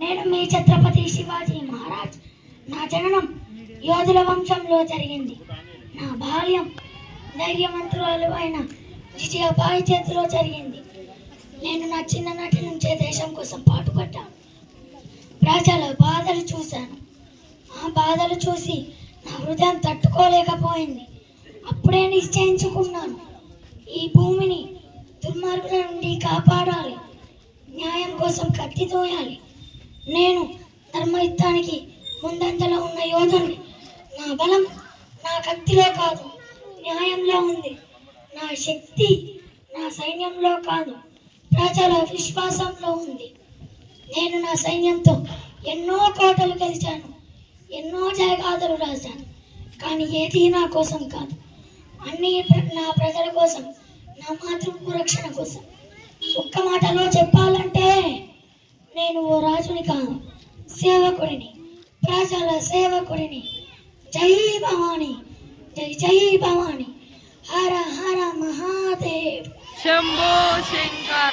నేను మీ ఛత్రపతి శివాజీ మహారాజ్. నా జననం యోధుల వంశంలో జరిగింది. నా బాల్యం ధైర్యవంతురాలు అయిన జిజియాబాయి చేతిలో జరిగింది. నేను నా చిన్ననాటి నుంచే దేశం కోసం పాటుపడ్డాను. ప్రజల బాధలు చూశాను. ఆ బాధలు చూసి నా హృదయం తట్టుకోలేకపోయింది. అప్పుడే నిశ్చయించుకున్నాను. ఈ భూమిని దుర్మార్గుల నుండి కాపాడాలి. న్యాయం కోసం కత్తి తోయాలి. నేను ధర్మయుద్ధానికి ముందంజలో ఉన్న యోధుని. నా బలం నా కత్తిలో కాదు న్యాయంలో ఉంది. నా శక్తి నా సైన్యంలో కాదు ప్రజల విశ్వాసంలో ఉంది. నేను నా సైన్యంతో ఎన్నో కోటలు గెలిచాను ఎన్నో జయగాథలు రాశాను కానీ ఏది నా కోసం కాదు. అన్ని ప్ర- నా ప్రజల కోసం నా మాతృభూ రక్షణ కోసం. ఒక్క మాటలో చెప్పాలి. ఓ రాజుని కాదు సేవకుడిని ప్రజల సేవకుడిని జై భవాని జై జై భవాని హర హర మహాదేవ్ శంభో శంకర